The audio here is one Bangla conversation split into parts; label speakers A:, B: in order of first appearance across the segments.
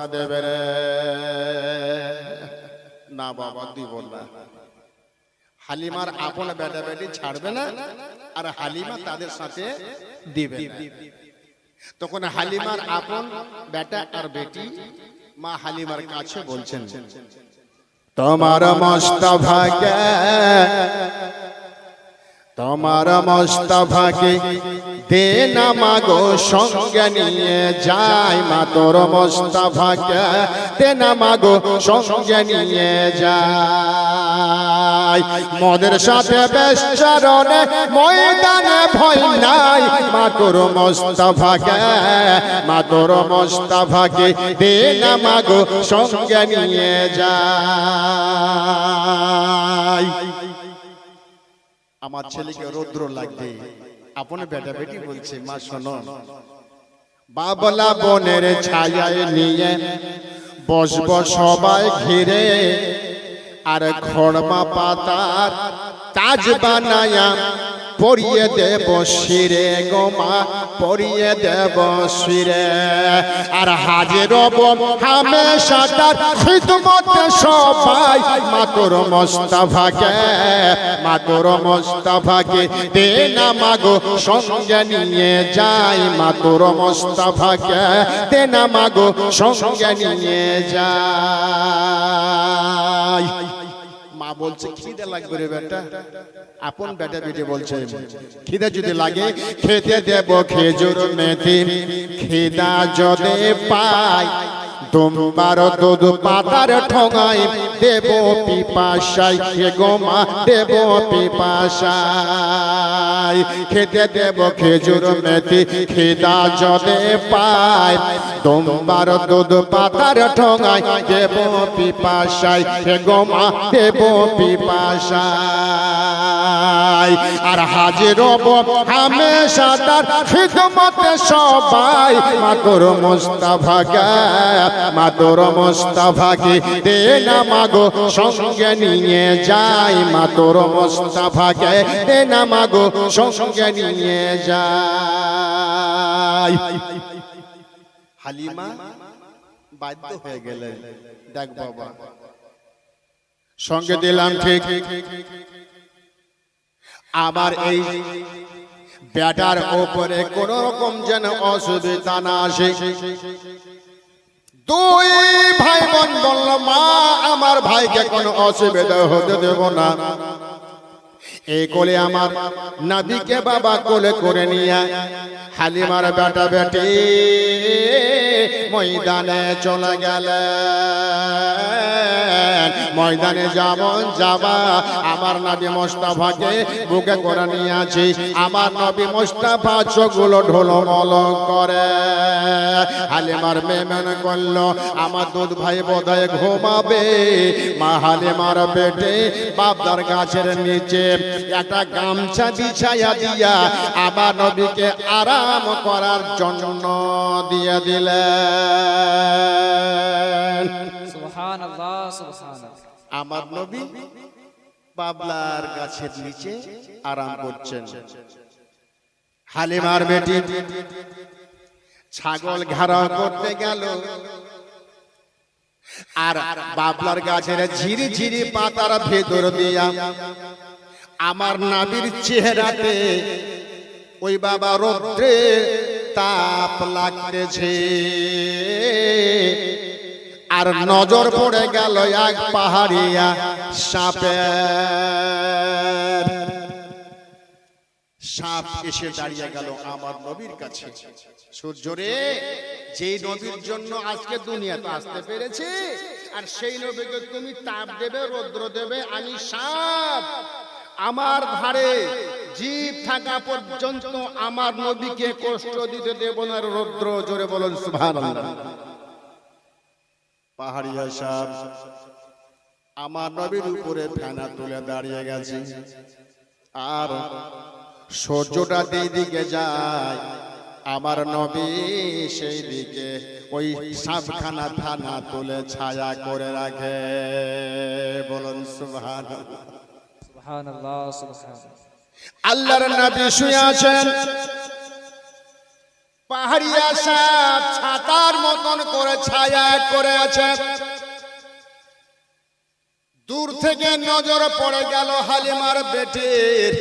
A: বস্তা দেবে রে না বাবা, দিব না হালিমার আপন বেটা বেটি ছাড়বে না, আর হালিমা তাদের সাথে দিবে। তখন হালিমার আপন বেটা আর বেটি মা হালিমার কাছে বলছেন, তোমার মস্তভাগে তোমার মস্তভাগে দে না মাগো, সঙ্গে নিয়ে যাই মা তোর মস্তভাগে দে না মাগো, সঙ্গে নিয়ে যাই। মদের সাথে বেশ্চারণে ময়দানে ভয় নাই মা তোর মস্তভাগে মা তোর মস্তভাগে দে না মাগো, সঙ্গে নিয়ে যাই। আমার ছেলেকে রৌদ্র লাগবে আপন বেটা বেটি বলছে মা শোনো। বাবলা বনের ছায়ায় নিয়ে বসব সবাই ঘিরে। আর খড়মা পাতার তাজ বানায়া পরিয়ে দেব শিরে গোমা পরিয়ে দেব শিরে। আর হাজির হামেশা তার খিদমতে সবাই। মাতর মোস্তাফাকে মাতর মোস্তাফাকে দে না মাগো, সঙ্গে নিয়ে যাই মাতর মোস্তাফাকে। দে না মাগো, সঙ্গে নিয়ে যাই। বলছে খিদে লাগবে রে বেটা। আপন বেটা বেটি বলছে খিদে যদি লাগে খেতে দেব খেজুর মেথি। খিদা যদি পাই তোমার দুধ পাতার ঠগাই দেব পিপাসাই হে গোমা দেব পিপাসাই খেতে দেব খেজুর মেথি, খিদা যদি পাই তোমার দুধ পাতার ঠগাই দেব পিপাসাই হে গোমা দেব পিপাসাই আর হাজির হামেশা তার খিদমতে সবাই। মাতর মোস্তাফাকে মাতর মোস্তাফাকে দে না মাগো, সঙ্গে নিয়ে যাই। মাতর মোস্তাফাকে দে না মাগো, সঙ্গে নিয়ে যাই। হালিমা, বাধ্য হয়ে গেলেন। দেখ বাবা। সঙ্গে দিলাম ঠিক। আমার এই ব্যাটার ওপরে কোন রকম যেন অসুবিধা না আসে। দুই ভাই বোন বলল, মা, আমার ভাইকে কোনো অসুবিধা হতে দেব না। এই কোলে আমার নাবিকে বাবা কোলে করে নিয়ে, হালিমার বেটা বেটি ময়দানে চলে গেলেন। ময়দানে যেমন যাবা, আমার নবী মোস্তাফাকে বুকে করে নিয়ে আছি আমার নবী মোস্তাফা চোখগুলো ঢোলমল করে। হালিমার মেমেন করল, আমার দুধ ভাই বোধহয় ঘুমাবে। মা হালিমার বেটে বাপদার গাছের নিচে একটা গামছা বিছাইয়া দিয়া আবার নবীকে আরাম করার জন্য দিয়ে দিলেন। আমার নবী বাবলার গাছের নিচে আরাম করছেন। হালিমার বেটি ছাগল ঘেরাও করতে গেল। আর বাবলার গাছের ঝিরি ঝিরি পাতার ভেতর দিয়া আমার নাবির চেহারাতে ওই বাবা রৌদ্রে তাপ লাগতেছে। আর নজর পড়ে গেল এক পাহাড়িয়া সাপের। সাপ এসে দাঁড়িয়ে গেল আমার নবীর কাছে। সূর্য রে যেই নবীর জন্য আজকে দুনিয়াতে আসতে পেরেছে আর সেই নবীকে তুমি তাপ দেবে রৌদ্র দেবে আমি সাপ। আমার ধারে জীব থাকা পর্যন্ত আমার নবীকে কষ্ট দিতে দেব না, রৌদ্র জোরে বলুন, সুবহানাল্লাহ। পাহাড়িয়া সাপ আমার নবীর উপরে ফেনা তুলে দাঁড়িয়ে গেছে। আর সূর্যটা দিকে যায়, আমার নবী সেই দিকে ওই সাবখানা থানা তুলে ছায়া করে রাখে। বলুন সুবহান আল্লাহর নবী শুয়ে আছেন। পাহাড়িয়া সাপ ছাতার মতন করে ছায়া করে আছে। দূর থেকে নজর পড়ে গেল হালিমার বেটির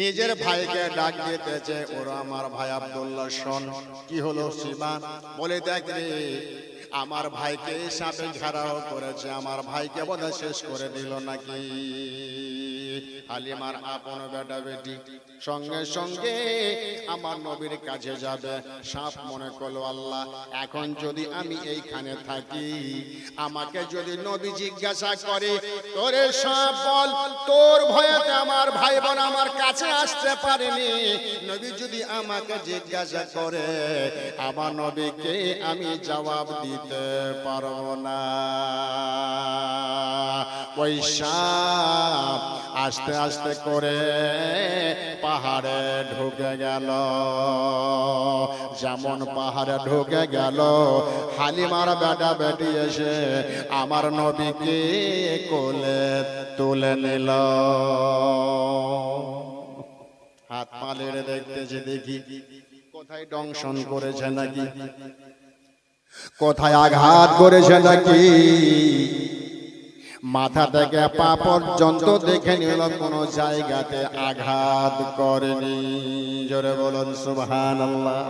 A: নিজের ভাইকে ডাক দিতেছে, ওরা আমার ভাই আব্দুল্লাহ, শোন, কি হলো শিবা? বলে দেখ রে আমার ভাইকে সাপে ঘেরাও করেছে আমার ভাইকে বোধহয় শেষ করে দিল নাকি? হালিমার আপন বেটা বেটি সঙ্গে সঙ্গে আমার নবীর কাছে যাবে। সাপ মনে করল, আল্লাহ, এখন যদি আমি এইখানে থাকি, আমাকে যদি নবী জিজ্ঞাসা করে, তোরে সাপ বল, তোর ভয়েতে আমার ভাই বোন আমার কাছে আসতে পারেনি। নবী যদি আমাকে জিজ্ঞাসা করে, আমার নবীকে আমি জবাব দিতে পারব না। ওই সাপ আস্তে আস্তে করে পাহাড়ে ঢুকে গেল। যেমন পাহাড়ে ঢুকে গেল, হালিমার বেটা বেটি এসে আমার নবীকে কোলে তুলে নিল। হাত পালের দেখতেছে দেখি, কোথায় ডংশন করেছে নাকি? কোথায় আঘাত করেছে নাকি? মাথা থেকে পা পর্যন্ত দেখে নিল কোন জায়গাতে আঘাত করেনি। জোরে বলুন সুবহান
B: আল্লাহ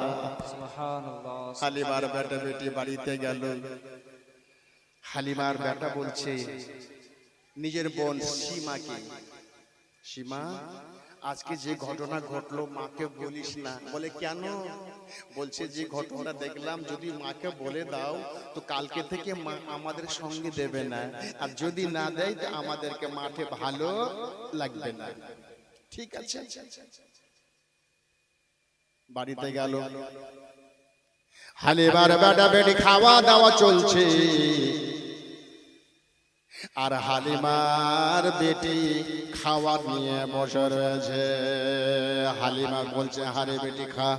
A: হালিমার বেটা বেটি বাড়িতে গেল। হালিমার বেটা বলছে নিজের বোন সীমাকে। সীমা? আজকে যে ঘটনা ঘটলো, মাকে বলিস না। বলে, কেন? বলছে, যে ঘটনা দেখলাম, যদি মাকে বলে দাও, তো কালকে থেকে মা আমাদের সঙ্গে দেবে না। আর যদি না দেয়, তো আমাদেরকে মাঠে ভালো লাগবে না। ঠিক আছে? বাড়িতে গেল। হালিবার বেটা বেডি খাওয়া দাওয়া চলছে। আর হালিমার বেটি খাওয়া নিয়ে বসে রয়েছে। হালিমা বলছে, হারে বেটি, খা।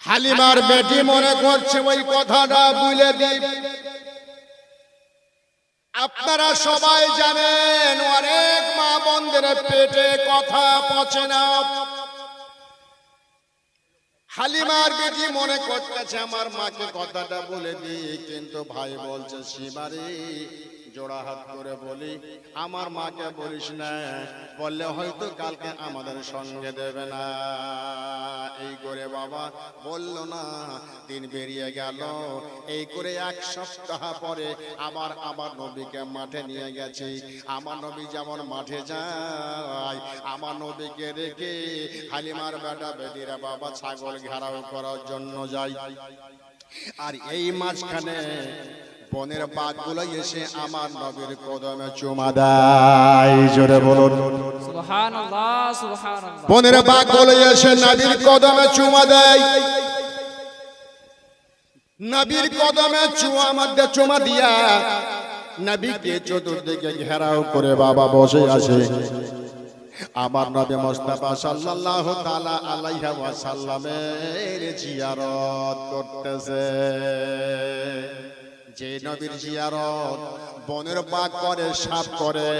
A: হালিমার বেটি মনে করছে, ওই কথাটা বুঝলে দিই। আপনারা সবাই জানেন, অনেক মা বন্ধের পেটে কথা পচে না। হালিমার বেটি মনে করতেছে আমার মাকে কথাটা বলে দিই কিন্তু ভাই বলছে সীমারে জোড়া হাত করে বলি, আমার মাকে বলিস না, বললে হয়তো কালকে আমাদের সঙ্গে দেবে না। এই করে বাবা বলল না, দিন বেরিয়ে গেল। এই করে এক সপ্তাহ পরে আবার আমার নবীকে মাঠে নিয়ে গেছে। আমার নবী যেমন মাঠে যায়, আমার নবীকে রেখে হালিমার বেটা বেদিরা বাবা ছাগল ঘেরাও করার জন্য যায়। আর এই মাঝখানে বনের বাঘগুলো এসে আমার নবীর কদমে চুমা দেয়। জোরে বলুন। বনের বাঘগুলো এসে নবীর কদমে চুমা দেয়। নবীর কদমে চুমা মধ্যে চুমা দিয়া নবীকে চতুর্দিকে ঘেরাও করে বাবা বসে আছে। আমার নবী মুস্তাফা সাল্লাল্লাহু তাআলা আলাইহি ওয়াসাল্লামের জিয়ারত করতেছে। যে নবীর জিয়ারত বনের বাঘ করে সাপ করে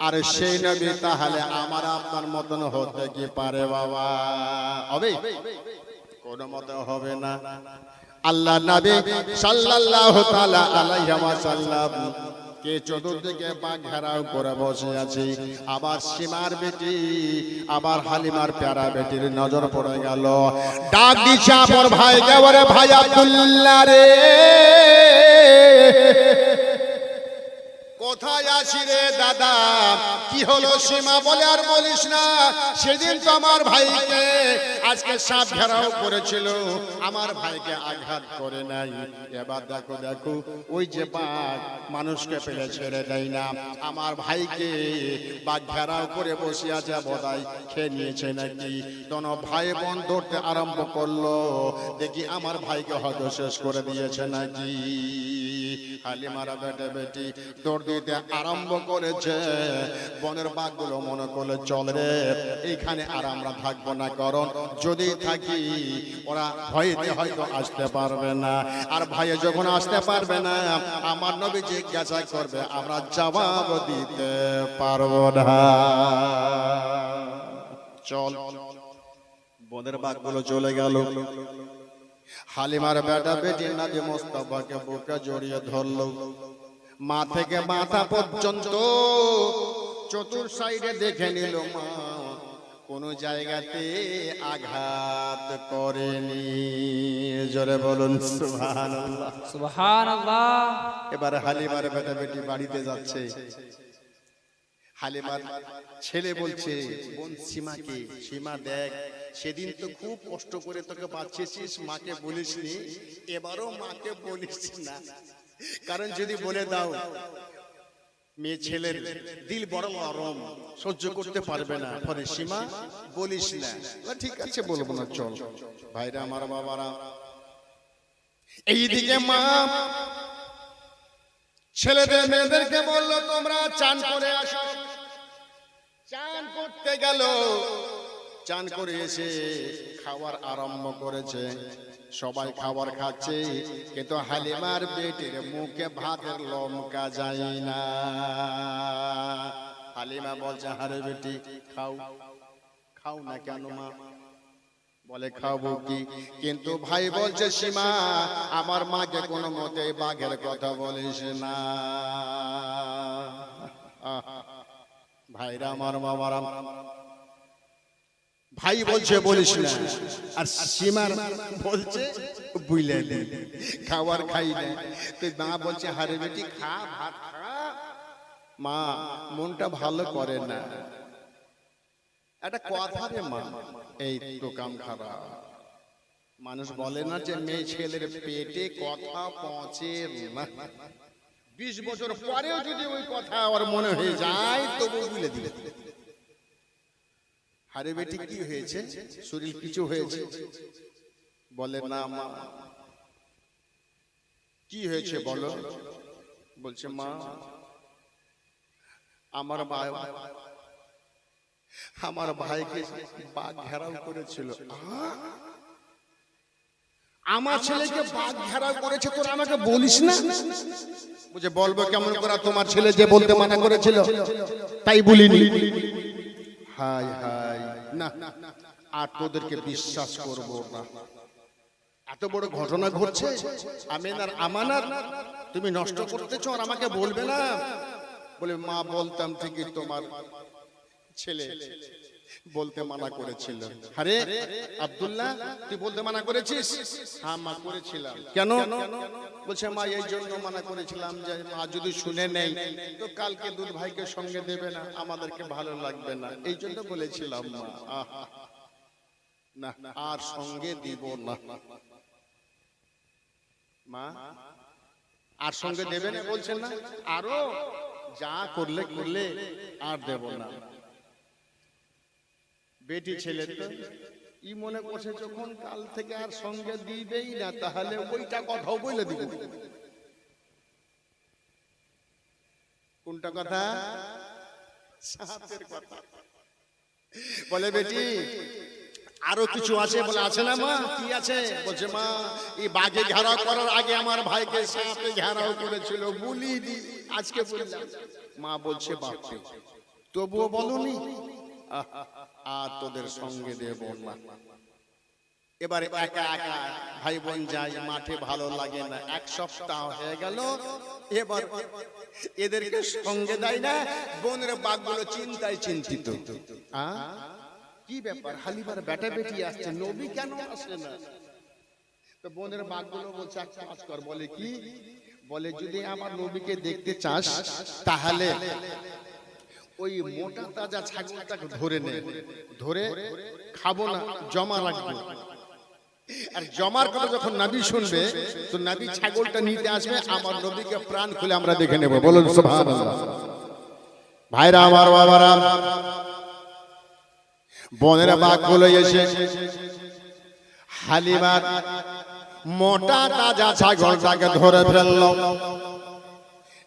A: আর সেই নবী তাহলে আমার আপনার মতন হতে কি পারে বাবা? হবে? কোন মতে হবে না। আল্লাহ নবী সাল্লাল্লাহু তাআলা আলাইহি ওয়াসাল্লাম কে চতুর্দিকে পা ঘেরাও করে বসে আছে? আবার সীমার বেটি, আবার হালিমার প্যারা বেটির নজর পড়ে গেল। ডাক দিছে আমার ভাই কেবরে ভাই আব্দুল্লাহ রে। কোথায় আছি রে দাদা? কি হলো সীমা? বলে আর বলিস না। সেদিন তো আমার ভাইকে আজকে সাপ ঘেরাও করেছিল। আমার ভাইকে আঘাত করে নাই। এবার দেখো দেখো, ওই যে বাঘ মানুষকে পেলে ছেড়ে দেয় না। আমার ভাইকে বাঘ ঘেরাও করে বসে আছে বোধহয়। খেয়ে নিয়েছে নাকি? দোনো ভাই বোন ধরতে আরম্ভ করল। দেখি আমার ভাইকে হয়তো শেষ করে দিয়েছে নাকি? হালিমারা বেটে, দৌড় দিতে আরম্ভ করেছে। বনের বাঘগুলো মনে করলে, চল রে, এইখানে আর আমরা থাকব না, কারণ যদি থাকি, ওরা ভয়তে হয়তো আসতে পারবে না। আর ভাইয়ে যখন আসতে পারবে না, আমার নবী জিজ্ঞাসা করবে, আমরা জবাব দিতে পারব না। চল। বোনের বাঘগুলো চলে গেল। হালিমার বেটা বেটি নাবি মোস্তফাকে বুকে জড়িয়ে ধরলো। মা থেকে মাথা পর্যন্ত চতুর সাইডে দেখে নিল মা। কোন জায়গাতে আঘাত করেনি। জোরে বলুন সুবহানাল্লাহ।
B: সুবহানাল্লাহ।
A: এবার হালিমার বেটা বেটি বাড়িতে যাচ্ছে। হালিমার ছেলে বলছে বোন সীমাকে সীমা দেখ। সেদিন তো খুব কষ্ট করে তোকে বাঁচিয়েছিস মাকে বলিসনি। এবারও মাকে বলিস না। কারণ যদি বলে দাও মেয়ে ছেলের দিল বড় নরম সহ্য করতে পারবে না। ফলে সীমা বলিস না। না, ঠিক আছে বলব না চল। ভাইরা আমার বাবারা। এইদিকে মা ছেলেদের মেয়েদেরকে বলল তোমরা চান করে আসো। চান করতে গেল। চান করে এসে খাবার আরম্ভ করেছে। সবাই খাবার খাচ্ছে। কিন্তু হালিমার বেটির মুখে ভাতের লঙ্কা যায় না। হালিমা বলছে, হারে বেটি, খাও। খাও না কেন মা? বলে, খাব কি? কিন্তু ভাই বলছে, সীমা, আমার মাকে কোনো মতে বাঘের কথা বলিস না। ভাইরা আমার বাবারা। ভাই বলছে বলিস না। আর সীমার বলছে বুঝলে খাবার খাই না। তো মা বলছে হারে বেটি খা ভাত খা। মা মনটা ভালো করে না। একটা কথা রে মা এই তো কাম খারাপ। মানুষ বলে না যে মেয়ে ছেলের পেটে কথা পৌঁছে না বিশ বছর পরেও যদি ওই কথা ওর মনে হয়ে যায় তবু ভুলে দিলে হারে বেটি কি হয়েছে? শরীর কিছু হয়েছে? বলে না মা। কি হয়েছে বলো? বলছে মা আমার ভাই আমার ভাইকে বাঘ ঘেরাও করেছিল। আহ? আমার ছেলেকে বাঘ ঘেরাও করেছে তোরা আমাকে বলিস না? বুঝে বলব কেমন করে তোমার ছেলে যে বলতে মানা করেছিল? তাই বলিনি। হাই হাই না আর তোদেরকে বিশ্বাস করব না। এত বড় ঘটনা ঘটছে। আমেনার আমানার তুমি নষ্ট করতেছো আর আমাকে বলবে না? বলে মা বলতাম ঠিকই তোমার ছেলে। বলতে মানা করেছিল। আরে আব্দুল্লাহ তুই বলতে মানা করেছিস? হ্যাঁ মা করেছিলাম। কেন? বলছে মা এই জন্য মানা করেছিলাম যে মা যদি শুনে নেই তো কালকে দুধ ভাইকে সঙ্গে দেবে না আমাদেরকে ভালো লাগবে না। এই জন্য বলেছিলাম মা। না আর সঙ্গে দিব না। মা আর সঙ্গে দেবে না বলছেন না? আরও যা করলে করলে আর দেব না। বেটি ছেলে তো। ই মনে করছে যখন কাল থেকে আর সঙ্গে দিবেই না তাহলে ওইটা কথাও বলে দিব। কোনটা কথা? সাপের কথা। বলে বেটি আরও কিছু আছে বলে আছে না মা? কি আছে? বলছে মা এই বাঘে ঘেরাও করার আগে আমার ভাইকে সাপে ঘেরাও করেছিল বলিনি আজকে বললাম। মা বলছে বাপরে। তবুও বলনি? আর তোদের সঙ্গে দেব না। এবারে একা একা ভাই বোন যাই, মাঠে ভালো লাগে না। এক সপ্তাহ হয়ে গেল, এবার এদেরকে সঙ্গে দেয় না, বোনের বাঘগুলো চিন্তায় চিন্তিত? কি ব্যাপার? হালিবার বেটা বেটি আসছে, নবী কেন আসে না? তো বোনের বাঘগুলো বলছে, এক কাজ কর, বলে কি? বলে, যদি আমার নবীকে দেখতে চাস, তাহলে ওই মোটা তাজা ছাগলটাকে ধরে নে। ধরে খাব না জমা রাখব আর জমার কথা যখন নবী শুনবে তো নবী ছাগলটা নিতে আসবে আমার নবীকে প্রাণ খুলে আমরা দেখে নেব। বলুন সুবহানাল্লাহ। ভাইরা আমার বাবারা বোনেরা বাঘ বলে এসে হালিমার মোটা তাজা ছাগলটাকে ধরে ফেলল।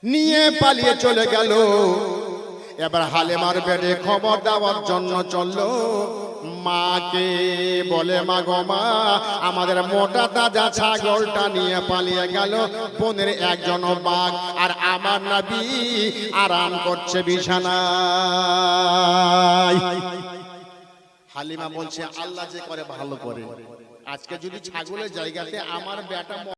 A: নিয়ে পালিয়ে চলে গেল। এবার হালেমার বেডে খবর দেওয়ার জন্য চলল। মাকে বলে মা গো মা আমাদের মোটা তাজা ছাগলটা নিয়ে পালিয়ে গেল বোনের একজন বাঘ আর আমার নাবি আরাম করছে বিছানায়। হালিমা বলছে আল্লাহ যে করে ভালো করে। আজকে যদি ছাগলের জায়গাতে আমার বেটা